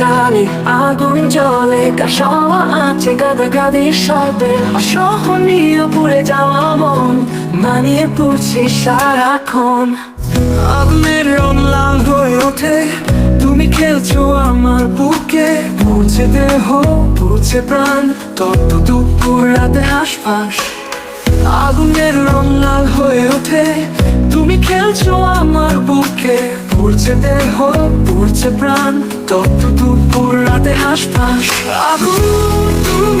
টানে আগুন জলে কাশাওয়া আছে সবে অসহনীয় পুড়ে যাওয়া মন, মানিয়ে পড়ছি সারাক্ষণ। আগুনের রং লাল হয়ে ওঠে, তুমি খেলছো আমার বুকে। পড়ছে দেহ, পড়ছে প্রাণ তত দুপুর রাতে হাসপাস আগুনের রং লাল হয়ে ওঠে, তুমি খেলছো আমার বুকে। পড়ছে দেহ পড়ছে প্রাণ তত দুপুর রাতে আগুন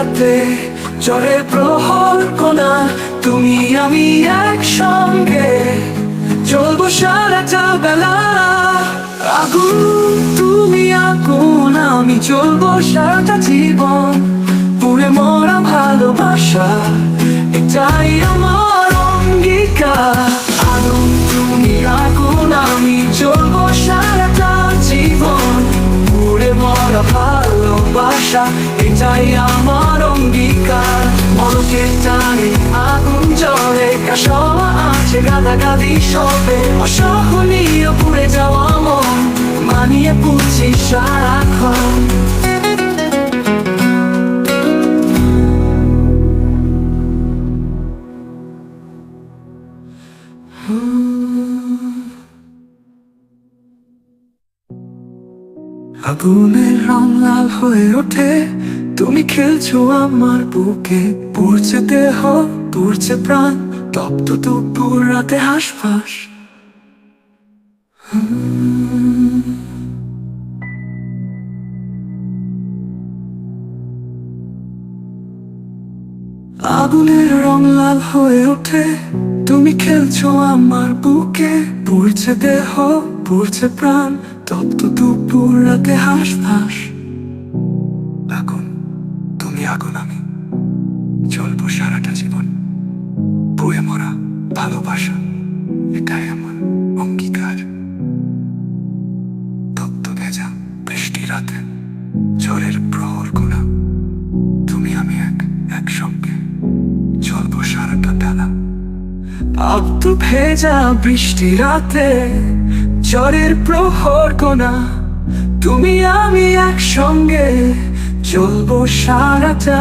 রাতে ঝড়ে প্রহর কোনা, তুমি আমি একসঙ্গে। চলবো সারাটা বেলা আগুন, তুমি আগুন, আমি চলবো সারাটা জীবন। পুরে মরা ভালোবাসা, এটাই আমার অঙ্গীকার। আগুন, তুমি আগুন, আমি চলবো সারাটা জীবন। পুরে মরা ভালোবাসা, এটাই আমার অঙ্গীকার। মনকে টানে, আগুন জলে কাশওয়া আছে, গাদাগাদি সবে। অসহনীয় পুড়ে যাওয়া মন, মানিয়ে পুছি সারাক্ষণ। আগুনের রং লাল হয়ে ওঠে। তুমি খেলছো আমার বুকে। পড়ছে দেহ, পড়ছে প্রাণ। তপ্ত দুপুর, রাতে হাসফাস। আগুনের রং লাল হয়ে ওঠে। তুমি খেলছো আমার বুকে। পড়ছে দেহ, পড়ছে প্রাণ। তপ্ত দুপুর রাতে হাস ফাঁস। আগুন তুমি আগুন আমি। চলবো সারাটা জীবন। বয়ে মরা ভালোবাসা, এটাই আমার অঙ্গীকার। তপ্ত ভেজা বৃষ্টি রাতে ঝড়ের প্রহর গোনা তুমি আমি এক, একসঙ্গে। চলবো সারাটা বেলা। আব্দ ভেজা বৃষ্টি রাতে ঝড়ের প্রহর কোনা। তুমি আমি একসঙ্গে চলবো সারাটা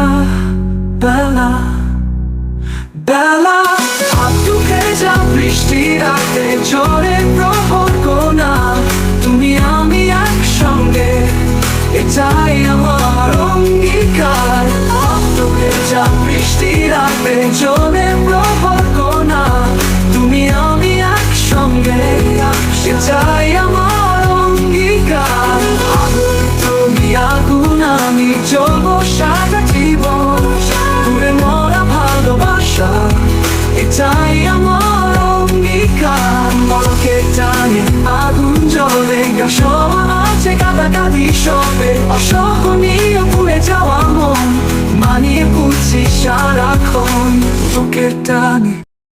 বেলা। বেলা ভেজা বৃষ্টি রাতে প্রহর কোনা। তুমি আমি একসঙ্গে, এটাই আমার অঙ্গীকার। আব্দ ভেজা বৃষ্টি রাতে ঝড়ের চলবো সারা জীবন পুরে মরা ভালোবাসা। এটাই আমার অঙ্গীকার। মনকে টানে আগুন জলে গাছওয়া আছে গাদাগাদি সবে। অসহনীয় পুড়ে যাওয়া মন সারাক্ষণ। বুকের টানে